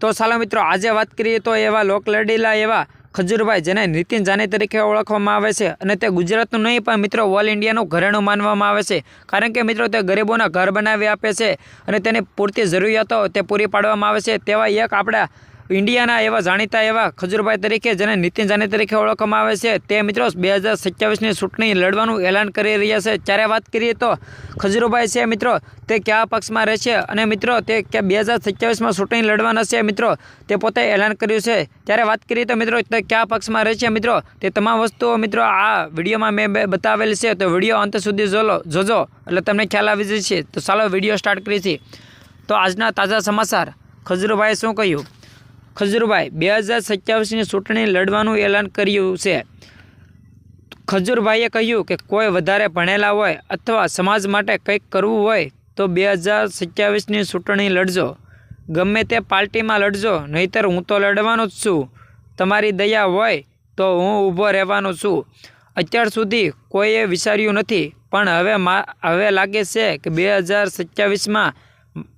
તો ચાલો મિત્રો, આજે વાત કરીએ તો એવા લોકલડીલા એવા ખજૂરભાઈ, જેને નીતિન જાની તરીકે ઓળખવામાં આવે છે અને તે ગુજરાતનું નહીં, પણ મિત્રો ઓલ ઇન્ડિયાનું ઘરેણું માનવામાં આવે છે. કારણ કે મિત્રો, તે ગરીબોના ઘર બનાવી આપે છે અને તેની પૂરતી જરૂરિયાતો તે પૂરી પાડવામાં આવે છે. તેવા એક આપણા ઇન્ડિયાના એવા જાણીતા એવા ખજૂરભાઈ તરીકે જેને નીતિન જાની તરીકે ઓળખવામાં આવે છે, તે મિત્રો બે હજાર સત્યાવીસની ચૂંટણી લડવાનું એલાન કરી રહ્યા છે. ત્યારે વાત કરીએ તો ખજુરભાઈ છે મિત્રો, તે કયા પક્ષમાં રહે છે અને મિત્રો, તે ક્યાં બે હજાર સત્યાવીસમાં ચૂંટણી લડવાના છે મિત્રો, તે પોતે એલાન કર્યું છે. ત્યારે વાત કરીએ તો મિત્રો, તે કયા પક્ષમાં રહે છે મિત્રો, તે તમામ વસ્તુઓ મિત્રો આ વિડીયોમાં મેં બતાવેલ છે. તો વીડિયો અંત સુધી જોલો, જોજો, એટલે તમને ખ્યાલ આવી જશે. તો ચાલો વીડિયો સ્ટાર્ટ કરીએ છીએ. તો આજના તાજા સમાચાર. ખજુરભાઈએ શું કહ્યું? ખજૂરભાઈ, બે હજાર સત્યાવીસની ચૂંટણી લડવાનું એલાન કર્યું છે. ખજૂરભાઈએ કહ્યું કે કોઈ વધારે ભણેલા હોય અથવા સમાજ માટે કંઈક કરવું હોય તો બે હજાર સત્યાવીસની ચૂંટણી લડજો. ગમે તે પાર્ટીમાં લડજો, નહીંતર હું તો લડવાનો જ છું. તમારી દયા હોય તો હું ઊભો રહેવાનો છું. અત્યાર સુધી કોઈએ વિચાર્યું નથી, પણ હવે હવે લાગે છે કે બે હજાર સત્યાવીસમાં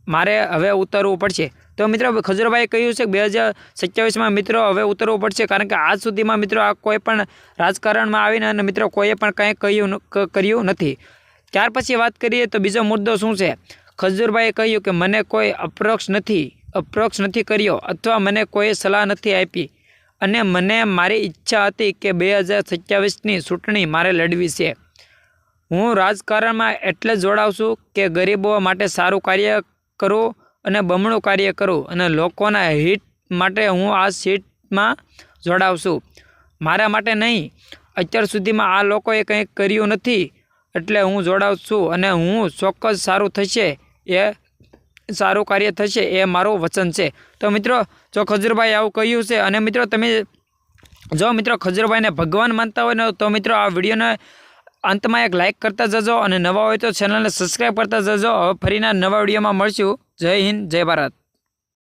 મારે હવે ઉતરવું પડશે. તો મિત્રો, ખજુરભાઈએ કહ્યું છે કે બે હજાર સત્યાવીસમાં મિત્રો હવે ઉતરવું પડશે, કારણ કે આજ સુધીમાં મિત્રો આ કોઈ પણ રાજકારણમાં આવીને અને મિત્રો કોઈએ પણ કંઈ કહ્યું કર્યું નથી. ત્યાર પછી વાત કરીએ તો બીજો મુદ્દો શું છે? ખજૂરભાઈએ કહ્યું કે મને કોઈ અપ્રોક્ષ નથી અપ્રોક્ષ નથી કર્યો અથવા મને કોઈ સલાહ નથી આપી. અને મને મારી ઈચ્છા હતી કે બે હજાર સત્યાવીસની ચૂંટણી મારે લડવી છે. હું રાજકારણમાં એટલે જોડાઉં છું કે ગરીબો માટે સારું કાર્ય કરું અને બમણું કાર્ય કરું અને લોકોના હિત માટે હું આ સીટમાં જોડાવશું. મારા માટે નહીં, અત્યાર સુધીમાં આ લોકોએ કંઈ કર્યું નથી એટલે હું જોડાઉં છું અને હું ચોક્કસ સારું થશે, એ સારું કાર્ય થશે, એ મારું વચન છે. તો મિત્રો, જો ખજૂરભાઈ આવું કહ્યું છે અને મિત્રો, તમે જો મિત્રો ખજૂરભાઈને ભગવાન માનતા હોય ને, તો મિત્રો આ વિડીયોને અંતમાં એક લાઇક કરતા જજો અને નવા હોય તો ચેનલને સબસ્ક્રાઈબ કરતા જજો. હવે ફરીના નવા વિડીયોમાં મળશું. જય હિન્દ જય ભારત.